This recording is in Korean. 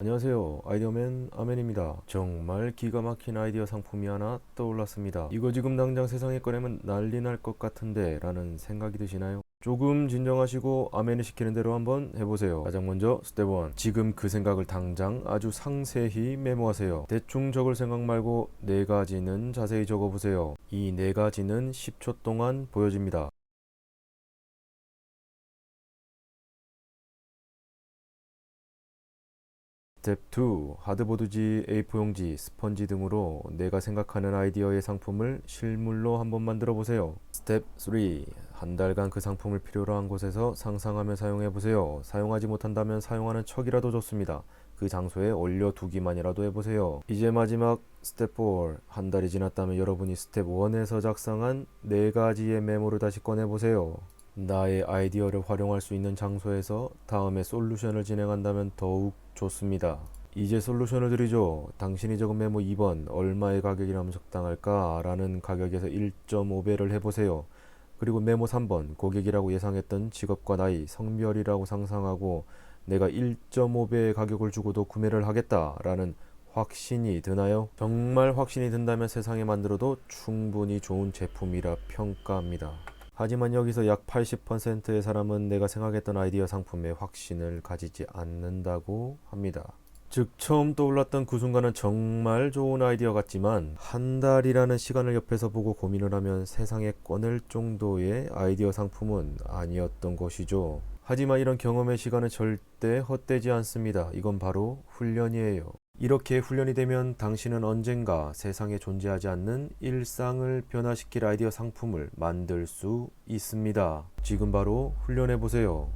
안녕하세요. 아이디어맨 아멘입니다. 정말 기가 막힌 아이디어 상품이 하나 떠올랐습니다. 이거 지금 당장 세상에 꺼내면 난리 날 것 같은데 라는 생각이 드시나요? 조금 진정하시고 아멘이 시키는 대로 한번 해보세요. 가장 먼저 스텝 1. 지금 그 생각을 당장 아주 상세히 메모하세요. 대충 적을 생각 말고 네 가지는 자세히 적어보세요. 이 네 가지는 10초 동안 보여집니다. 스텝 2. 하드보드지, A4용지, 스펀지 등으로 내가 생각하는 아이디어의 상품을 실물로 한번 만들어 보세요. 스텝 3. 한 달간 그 상품을 필요로 한 곳에서 상상하며 사용해 보세요. 사용하지 못한다면 사용하는 척이라도 좋습니다. 그 장소에 올려두기만이라도 해보세요. 이제 마지막 스텝 4. 한 달이 지났다면 여러분이 스텝 1에서 작성한 네 가지의 메모를 다시 꺼내보세요. 나의 아이디어를 활용할 수 있는 장소에서 다음에 솔루션을 진행한다면 더욱 좋습니다. 이제 솔루션을 드리죠. 당신이 적은 메모 2번 얼마의 가격이라면 적당할까? 라는 가격에서 1.5배를 해보세요. 그리고 메모 3번 고객이라고 예상했던 직업과 나이, 성별이라고 상상하고 내가 1.5배의 가격을 주고도 구매를 하겠다 라는 확신이 드나요? 정말 확신이 든다면 세상에 만들어도 충분히 좋은 제품이라 평가합니다. 하지만 여기서 약 80%의 사람은 내가 생각했던 아이디어 상품에 확신을 가지지 않는다고 합니다. 즉 처음 떠올랐던 그 순간은 정말 좋은 아이디어 같지만 한 달이라는 시간을 옆에서 보고 고민을 하면 세상에 꺼낼 정도의 아이디어 상품은 아니었던 것이죠. 하지만 이런 경험의 시간은 절대 헛되지 않습니다. 이건 바로 훈련이에요. 이렇게 훈련이 되면 당신은 언젠가 세상에 존재하지 않는 일상을 변화시킬 아이디어 상품을 만들 수 있습니다. 지금 바로 훈련해 보세요.